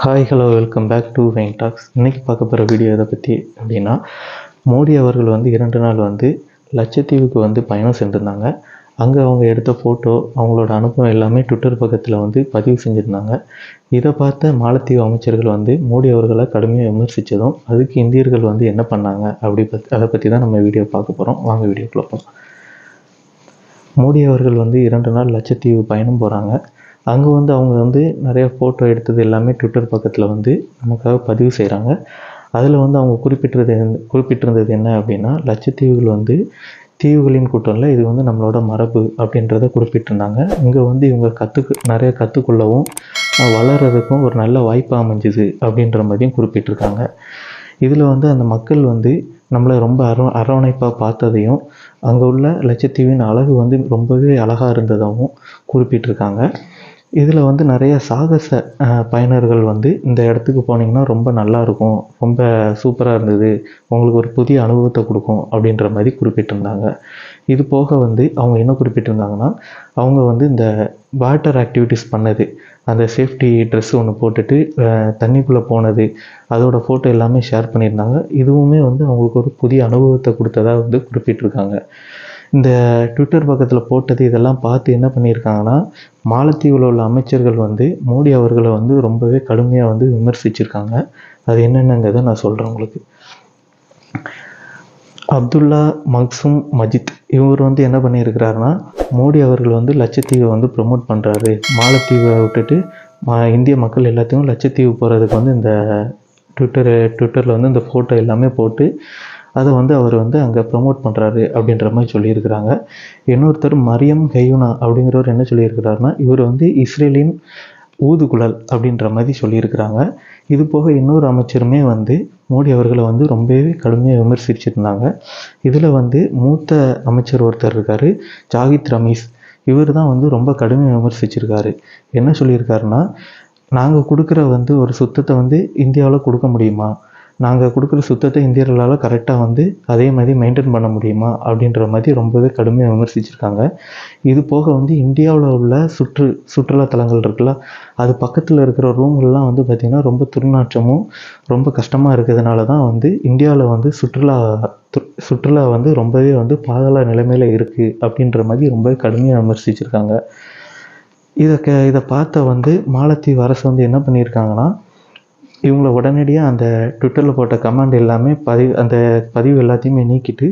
Hi hello welcome back to vein tax இன்றைக்கி பார்க்க போகிற வீடியோ இதை பற்றி அப்படின்னா மோடி அவர்கள் வந்து இரண்டு நாள் வந்து லட்சத்தீவுக்கு வந்து பயணம் சென்றிருந்தாங்க. அங்கே அவங்க எடுத்த ஃபோட்டோ அவங்களோட அனுபவம் எல்லாமே ட்விட்டர் பக்கத்தில் வந்து பதிவு செஞ்சுருந்தாங்க. இதை பார்த்த மாலத்தீவு அமைச்சர்கள் வந்து மோடி அவர்களை கடுமையாக விமர்சித்ததும் அதுக்கு இந்தியர்கள் வந்து என்ன பண்ணாங்க அப்படி பத் அதை பற்றி தான் நம்ம வீடியோ பார்க்க போகிறோம் வாங்க வீடியோக்குள்ள போகலாம் மோடி அவர்கள் வந்து இரண்டு நாள் லட்சத்தீவு பயணம் போகிறாங்க அங்கே வந்து அவங்க வந்து நிறைய ஃபோட்டோ எடுத்தது எல்லாமே ட்விட்டர் பக்கத்தில் வந்து நமக்காக பதிவு செய்கிறாங்க அதில் வந்து அவங்க குறிப்பிட்டது குறிப்பிட்டிருந்தது என்ன அப்படின்னா லட்சத்தீவுகள் வந்து தீவுகளின் கூட்டம்ல இது வந்து நம்மளோட மரபு அப்படின்றத குறிப்பிட்டிருந்தாங்க. இங்கே வந்து இவங்க கற்றுக்கு நிறைய கற்றுக்கொள்ளவும் வளர்கிறதுக்கும் வளர்றதுக்கும் ஒரு நல்ல வாய்ப்பு அமைஞ்சுது அப்படின்ற மாதிரியும் குறிப்பிட்டிருக்காங்க. இதில் வந்து அந்த மக்கள் வந்து நம்மளை ரொம்ப அரவ அரவணைப்பாக பார்த்ததையும் அங்கே உள்ள லட்சத்தீவின் அழகு வந்து ரொம்பவே அழகாக இருந்ததாகவும் குறிப்பிட்டிருக்காங்க. இதில் வந்து நிறைய சாகச பயனர்கள் வந்து இந்த இடத்துக்கு போனீங்கன்னா ரொம்ப நல்லா இருக்கும் ரொம்ப சூப்பராக இருந்தது. உங்களுக்கு ஒரு புதிய அனுபவத்தை கொடுக்கும் அப்படின்ற மாதிரி குறிப்பிட்டிருந்தாங்க. இது போக வந்து அவங்க என்ன குறிப்பிட்டிருந்தாங்கன்னா அவங்க வந்து இந்த வாட்டர் ஆக்டிவிட்டீஸ் பண்ணது. அந்த சேஃப்டி ட்ரெஸ் ஒன்று போட்டுட்டு தண்ணிக்குள்ளே போனது. அதோடய ஃபோட்டோ எல்லாமே ஷேர் பண்ணியிருந்தாங்க. இதுவுமே வந்து அவங்களுக்கு ஒரு புதிய அனுபவத்தை கொடுத்ததாக வந்து குறிப்பிட்டிருக்காங்க. இந்த ட்விட்டர் பக்கத்தில் போட்டது இதெல்லாம் பார்த்து என்ன பண்ணியிருக்காங்கன்னா மாலத்தீவில் உள்ள அமைச்சர்கள் வந்து மோடி அவர்களை வந்து ரொம்பவே கடுமையாக வந்து விமர்சிச்சிருக்காங்க. அது என்னென்னங்கிறத நான் சொல்கிறேன் உங்களுக்கு. அப்துல்லா மக்சும் மஜித் இவர் வந்து என்ன பண்ணியிருக்கிறாருன்னா மோடி அவர்கள் வந்து லட்சத்தீவை வந்து ப்ரொமோட் பண்ணுறாரு மாலத்தீவை விட்டுட்டு மா இந்திய மக்கள் எல்லாத்தையும் லட்சத்தீவு போகிறதுக்கு வந்து இந்த ட்விட்டரு ட்விட்டரில் வந்து இந்த ஃபோட்டோ எல்லாமே போட்டு அதை வந்து அவர் வந்து அங்கே ப்ரமோட் பண்ணுறாரு அப்படின்ற மாதிரி சொல்லியிருக்கிறாங்க. இன்னொருத்தர் மரியம் ஹெயூனா அப்படிங்கிறவர் என்ன சொல்லியிருக்கிறாருன்னா இவர் வந்து இஸ்ரேலின் ஊதுகுழல் அப்படின்ற மாதிரி சொல்லியிருக்கிறாங்க. இது போக இன்னொரு அமைச்சருமே வந்து மோடி அவர்களை வந்து ரொம்பவே கடுமையாக விமர்சிச்சிருந்தாங்க. இதில் வந்து மூத்த அமைச்சர் ஒருத்தர் இருக்கார் ஜாகித் ரமீஸ். இவர் தான் வந்து ரொம்ப கடுமையாக விமர்சிச்சிருக்காரு. என்ன சொல்லியிருக்காருன்னா நாங்கள் கொடுக்குற வந்து ஒரு சுத்தத்தை வந்து இந்தியாவில் கொடுக்க முடியுமா? நாங்கள் கொடுக்குற சுத்தத்தை இந்தியர்களால் கரெக்டாக வந்து அதே மாதிரி மெயின்டைன் பண்ண முடியுமா அப்படின்ற மாதிரி ரொம்பவே கடுமையாக விமர்சிச்சிருக்காங்க. இது போக வந்து இந்தியாவில் உள்ள சுற்று சுற்றுலா தலங்கள் இருக்குல்ல அது பக்கத்தில் இருக்கிற ரூம்கள்லாம் வந்து பார்த்திங்கன்னா ரொம்ப துர்நாற்றமும் ரொம்ப கஷ்டமாக இருக்கிறதுனால தான் வந்து இந்தியாவில் வந்து சுற்றுலா து- சுற்றுலா வந்து ரொம்பவே வந்து பாதாள நிலைமையில் இருக்குது அப்படின்ற மாதிரி ரொம்பவே கடுமையாக விமர்சிச்சிருக்காங்க. இதை க இதை பார்த்த வந்து மாலத்தீவு அரசு வந்து என்ன பண்ணியிருக்காங்கன்னா இவங்கள உடனடியாக அந்த ட்விட்டரில் போட்ட கமெண்ட் எல்லாமே பதிவு அந்த பதிவு எல்லாத்தையுமே நீக்கிட்டு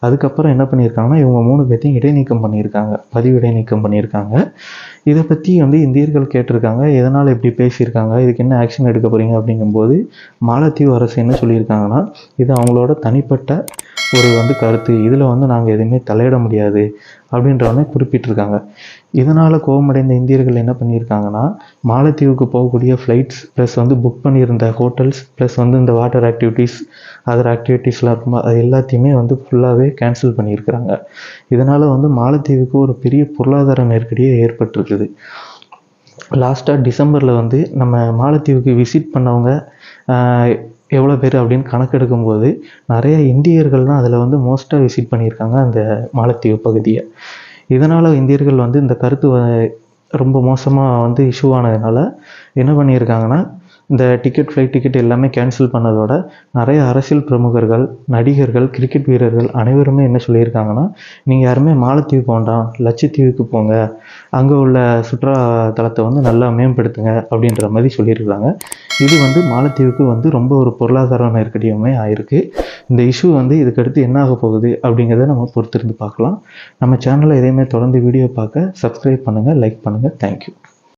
அதுக்கப்புறம் என்ன பண்ணியிருக்காங்கன்னா இவங்க மூணு பேர்த்தையும் இடைநீக்கம் பண்ணியிருக்காங்க. பதிவு இடைநீக்கம் பண்ணியிருக்காங்க. இதை பற்றி வந்து இந்தியர்கள் கேட்டிருக்காங்க. எதனால் இப்படி பேசியிருக்காங்க? இதுக்கு என்ன ஆக்ஷன் எடுக்க போகிறீங்க அப்படிங்கும்போது மாலத்தீவு அரசு என்ன சொல்லியிருக்காங்கன்னா இது அவங்களோட தனிப்பட்ட ஒரு வந்து கருத்து. இதில் வந்து நாங்கள் எதுவுமே தலையிட முடியாது அப்படின்றவனே குறிப்பிட்டிருக்காங்க. இதனால் கோபமடைந்த இந்தியர்கள் என்ன பண்ணியிருக்காங்கன்னா மாலத்தீவுக்கு போகக்கூடிய ஃப்ளைட்ஸ் ப்ளஸ் வந்து புக் பண்ணியிருந்த ஹோட்டல்ஸ் ப்ளஸ் வந்து இந்த வாட்டர் ஆக்டிவிட்டீஸ் அதர் ஆக்டிவிட்டீஸ்லாம் இருக்குமா அது எல்லாத்தையுமே வந்து ஃபுல்லாகவே கேன்சல் பண்ணியிருக்கிறாங்க. இதனால் வந்து மாலத்தீவுக்கு ஒரு பெரிய பொருளாதார நெருக்கடியே ஏற்பட்டிருக்குது. லாஸ்ட்டாக டிசம்பரில் வந்து நம்ம மாலத்தீவுக்கு விசிட் பண்ணவங்க எவ்வளோ பேர் அப்படின்னு கணக்கெடுக்கும்போது நிறைய இந்தியர்கள் தான் அதில் வந்து மோஸ்ட்டாக விசிட் பண்ணியிருக்காங்க அந்த மாலத்தீவு பகுதியை. இதனால் இந்தியர்கள் வந்து இந்த கருத்து ரொம்ப மோசமாக வந்து இஷ்யூ ஆனதுனால என்ன பண்ணியிருக்காங்கன்னா இந்த டிக்கெட் ஃப்ளைட் டிக்கெட் எல்லாமே கேன்சல் பண்ணதோட நிறைய அரசியல் பிரமுகர்கள் நடிகர்கள் கிரிக்கெட் வீரர்கள் அனைவருமே என்ன சொல்லியிருக்காங்கன்னா நீங்கள் யாருமே மாலத்தீவு போண்டாம் லட்சத்தீவுக்கு போங்க அங்கே உள்ள சுற்றுலாத்தலத்தை வந்து நல்லா மேம்படுத்துங்க அப்படின்ற மாதிரி சொல்லியிருக்காங்க இது வந்து மாலத்தீவுக்கு வந்து ரொம்ப ஒரு பொருளாதார நெருக்கடியுமே ஆயிருக்கு. இந்த இஷ்யூ வந்து இதுக்கடுத்து என்ன ஆக போகுது அப்படிங்கிறத நம்ம பொறுத்திருந்து பார்க்கலாம். நம்ம சேனலை எதையுமே தொடர்ந்து வீடியோ பார்க்க சப்ஸ்கிரைப் பண்ணுங்கள் லைக் பண்ணுங்கள் தேங்க்யூ